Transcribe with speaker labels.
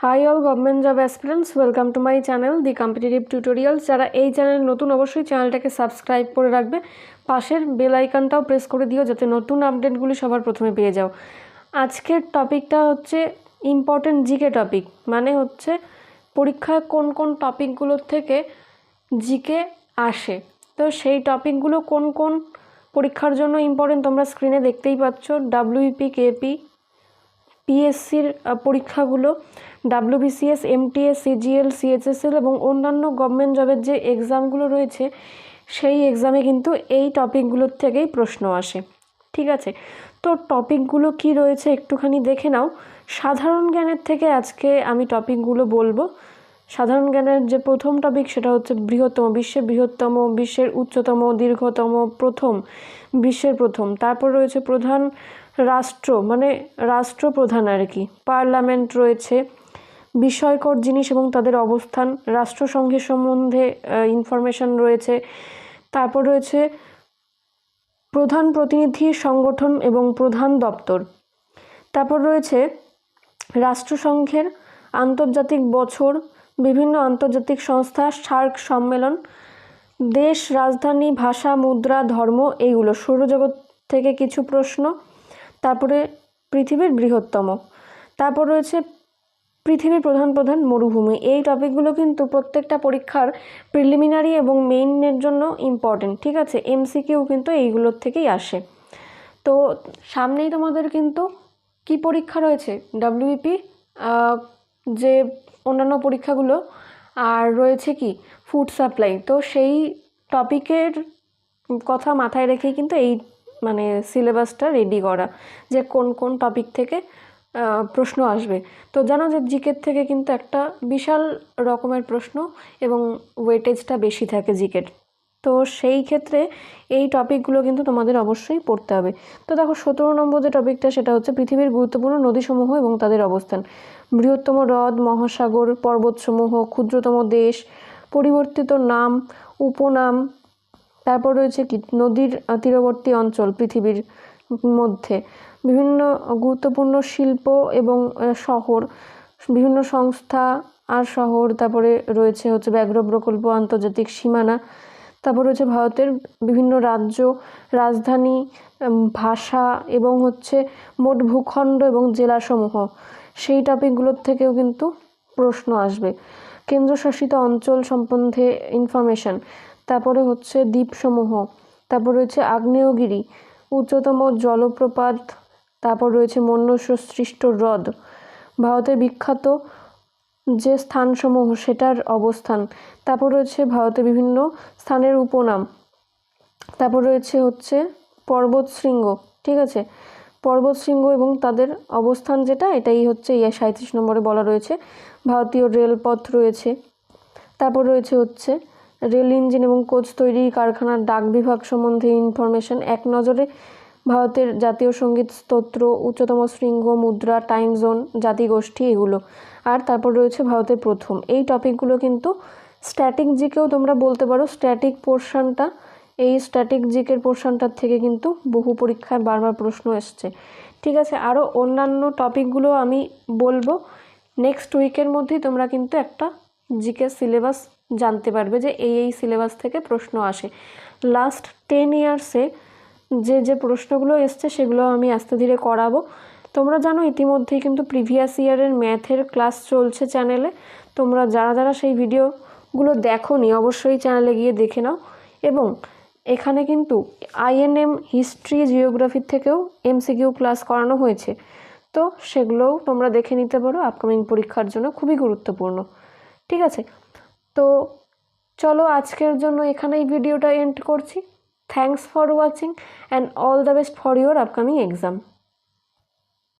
Speaker 1: Hi all government job aspirants welcome to my channel the competitive tutorials যারা এই channel নতুন, অবশ্যই চ্যানেলটাকে সাবস্ক্রাইব করে রাখবে। পাশের বেল আইকনটাও প্রেস করে দিও, যাতে নতুন আপডেটগুলি সবার প্রথমে পেয়ে যাও। আজকের টপিকটা হচ্ছে ইম্পর্টেন্ট জিকে টপিক মানে হচ্ছে পরীক্ষায় কোন কোন টপিকগুলোর থেকে জিকে আসে। তো সেই টপিকগুলো কোন কোন পরীক্ষার জন্য ইম্পর্টেন্ট তোমরা স্ক্রিনে দেখতেই পাচ্ছ। ডাব্লিউপি কেপি পিএসসির পরীক্ষাগুলো। ডাব্লিউবিসিএস এমটিএস সিজিএল সিএচএসএল এবং অন্যান্য গভর্নমেন্ট জবের যে এক্সামগুলো রয়েছে, সেই এক্সামে কিন্তু এই টপিকগুলোর থেকেই প্রশ্ন আসে। ঠিক আছে? তো টপিকগুলো কি রয়েছে একটুখানি দেখে নাও। সাধারণ জ্ঞানের থেকে আজকে আমি টপিকগুলো বলব। সাধারণ জ্ঞানের যে প্রথম টপিক সেটা হচ্ছে বৃহত্তম, বিশ্বের বৃহত্তম, বিশ্বের উচ্চতম, দীর্ঘতম, প্রথম, বিশ্বের প্রথম। তারপর রয়েছে প্রধান রাষ্ট্র মানে রাষ্ট্রপ্রধান আর কি। পার্লামেন্ট রয়েছে। বিষয়কর জিনিস এবং তাদের অবস্থান, রাষ্ট্রসংঘের সম্বন্ধে ইনফরমেশন রয়েছে। তারপর রয়েছে প্রধান প্রতিনিধি সংগঠন এবং প্রধান দপ্তর। তারপর রয়েছে রাষ্ট্রসংঘের আন্তর্জাতিক বছর, বিভিন্ন আন্তর্জাতিক সংস্থা, সার্ক সম্মেলন, দেশ, রাজধানী, ভাষা, মুদ্রা, ধর্ম, এইগুলো। সৌরজগৎ থেকে কিছু প্রশ্ন। তারপরে পৃথিবীর বৃহত্তম। তারপর রয়েছে পৃথিবীর প্রধান প্রধান মরুভূমি। এই টপিকগুলো কিন্তু প্রত্যেকটা পরীক্ষার প্রিলিমিনারি এবং মেইনের জন্য ইম্পর্টেন্ট ঠিক আছে? এমসিকিউ কিন্তু এইগুলোর থেকেই আসে। তো সামনেই তোমাদের কিন্তু কি পরীক্ষা রয়েছে? ডাব্লিউপি যে অন্যান্য পরীক্ষাগুলো, আর রয়েছে কি? ফুড সাপ্লাই তো সেই টপিকের কথা মাথায় রেখেই কিন্তু এই মানে সিলেবাসটা রেডি করা, যে কোন কোন টপিক থেকে প্রশ্ন আসবে। তো জানো যে জিকের থেকে কিন্তু একটা বিশাল রকমের প্রশ্ন এবং ওয়েটেজটা বেশি থাকে জিকের তো সেই ক্ষেত্রে এই টপিকগুলো কিন্তু তোমাদের অবশ্যই পড়তে হবে। তো দেখো, সতেরো নম্বর যে টপিকটা সেটা হচ্ছে পৃথিবীর গুরুত্বপূর্ণ নদীসমূহ এবং তাদের অবস্থান। বৃহত্তম হ্রদ, মহাসাগর, পর্বতসমূহ, ক্ষুদ্রতম দেশ, পরিবর্তিত নাম, উপনাম তারপর রয়েছে কি, নদীর তীরবর্তী অঞ্চল পৃথিবীর মধ্যে। বিভিন্ন গুরুত্বপূর্ণ শিল্প এবং শহর, বিভিন্ন সংস্থা আর শহর, তারপরে রয়েছে হচ্ছে ব্যাঘ্র প্রকল্প, আন্তর্জাতিক সীমানা, তারপর রয়েছে ভারতের বিভিন্ন রাজ্য, রাজধানী ভাষা এবং হচ্ছে মোট ভূখণ্ড এবং জেলাসমূহ। সেই টপিকগুলোর থেকেও কিন্তু প্রশ্ন আসবে। কেন্দ্রশাসিত অঞ্চল সম্বন্ধে ইনফরমেশান তারপরে হচ্ছে দ্বীপসমূহ, তারপর রয়েছে আগ্নেয়গিরি, উচ্চতম জলপ্রপাত, তারপর রয়েছে মনুষ্য সৃষ্ট হ্রদ। ভারতের বিখ্যাত যে স্থানসমূহ, সেটার অবস্থান। তারপর রয়েছে ভারতের বিভিন্ন স্থানের উপনাম। তারপর রয়েছে হচ্ছে পর্বত শৃঙ্গ ঠিক আছে? পর্বত শৃঙ্গ এবং তাদের অবস্থান যেটা, এটাই হচ্ছে ইয়ে সাঁত্রিশ নম্বরে বলা রয়েছে। ভারতীয় রেলপথ রয়েছে। তারপর রয়েছে হচ্ছে রেল ইঞ্জিন এবং কোচ তৈরি কারখানার ডাক বিভাগ সম্বন্ধে ইনফরমেশন। এক নজরে ভারতের জাতীয় সংগীত স্তোত্র, উচ্চতম শৃঙ্গ, মুদ্রা, টাইম জোন, জাতিগোষ্ঠী এগুলো। আর তারপর রয়েছে ভারতের প্রথম। এই টপিকগুলো কিন্তু স্ট্যাটিক জিকেও তোমরা বলতে পারো। স্ট্যাটিক পোর্শনটা, এই স্ট্যাটিক জিকের পোর্শনটার থেকে কিন্তু বহু পরীক্ষায় বারবার প্রশ্ন এসছে। ঠিক আছে আরও অন্যান্য টপিকগুলো আমি বলব। নেক্সট উইকের মধ্যেই তোমরা কিন্তু একটা জিকে সিলেবাস জানতে পারবে যে এই এই সিলেবাস থেকে প্রশ্ন আসে। লাস্ট টেন ইয়ার্সে যে যে প্রশ্নগুলো এসছে সেগুলো আমি আস্তে ধীরে করাবো। তোমরা জানো ইতিমধ্যেই কিন্তু প্রিভিয়াস ইয়ারের ম্যাথের ক্লাস চলছে চ্যানেলে তোমরা যারা যারা সেই ভিডিওগুলো দেখো নি অবশ্যই চ্যানেলে গিয়ে দেখে নাও। এবং এখানে কিন্তু আইএনএম হিস্ট্রি জিওগ্রাফির থেকেও এমসিকিউ ক্লাস করানো হয়েছে। তো সেগুলোও তোমরা দেখে নিতে পারো আপকামিং পরীক্ষার জন্য। খুবই গুরুত্বপূর্ণ। ঠিক আছে? তো চলো আজকের জন্য এখানেই ভিডিওটা এন্ড করছি। Thanks for watching and all the best for your upcoming exam